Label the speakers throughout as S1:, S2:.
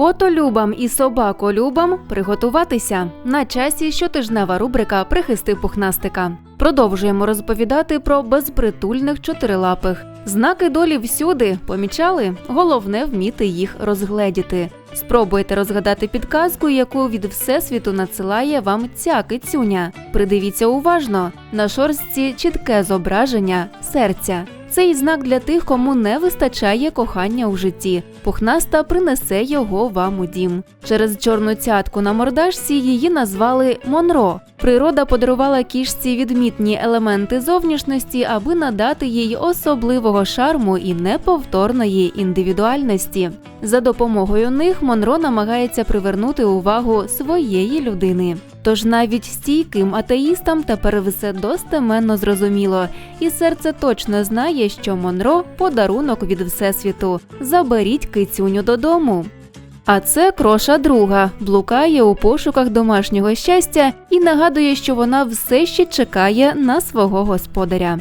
S1: Котолюбам і собаколюбам приготуватися на часі щотижнева рубрика Прихисти пухнастика. Продовжуємо розповідати про безпритульних чотирилапих. Знаки долі всюди помічали. Головне вміти їх розгледіти. Спробуйте розгадати підказку, яку від всесвіту надсилає вам ця кицюня. Придивіться уважно на шорстці чітке зображення серця. Цей знак для тих, кому не вистачає кохання у житті. Пухнаста принесе його вам у дім. Через чорну цятку на мордашці її назвали Монро. Природа подарувала кішці відмітні елементи зовнішності, аби надати їй особливого шарму і неповторної індивідуальності. За допомогою них Монро намагається привернути увагу своєї людини. Тож навіть стійким атеїстам тепер все достеменно зрозуміло, і серце точно знає, що Монро подарунок від всесвіту. Заберіть кицюню додому. А це кроша друга, блукає у пошуках домашнього щастя і нагадує, що вона все ще чекає на свого господаря.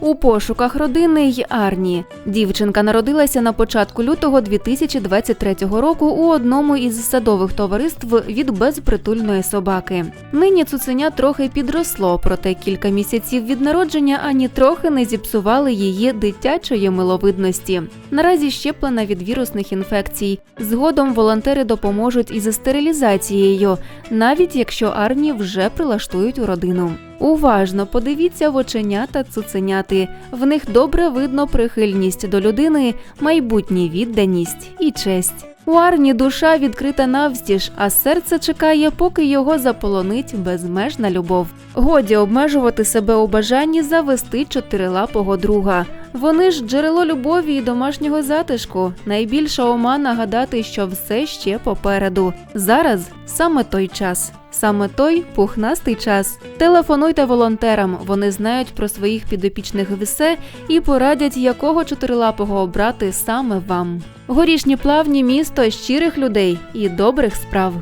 S1: У пошуках родини й Арні. Дівчинка народилася на початку лютого 2023 року у одному із садових товариств від безпритульної собаки. Нині цуценя трохи підросло, проте кілька місяців від народження ані трохи не зіпсували її дитячої миловидності. Наразі щеплена від вірусних інфекцій. Згодом волонтери допоможуть із стерилізацією, навіть якщо Арні вже прилаштують у родину. Уважно подивіться в оченята цуценяти. В них добре видно прихильність до людини, майбутній відданість і честь. У Арні душа відкрита навстіж, а серце чекає, поки його заполонить безмежна любов. Годі обмежувати себе у бажанні завести чотирилапого друга. Вони ж джерело любові і домашнього затишку. Найбільша омана гадати, що все ще попереду. Зараз саме той час. Саме той пухнастий час. Телефонуйте волонтерам. Вони знають про своїх підопічних все і порадять, якого чотирилапого обрати саме вам. Горішні плавні місто щирих людей і добрих справ.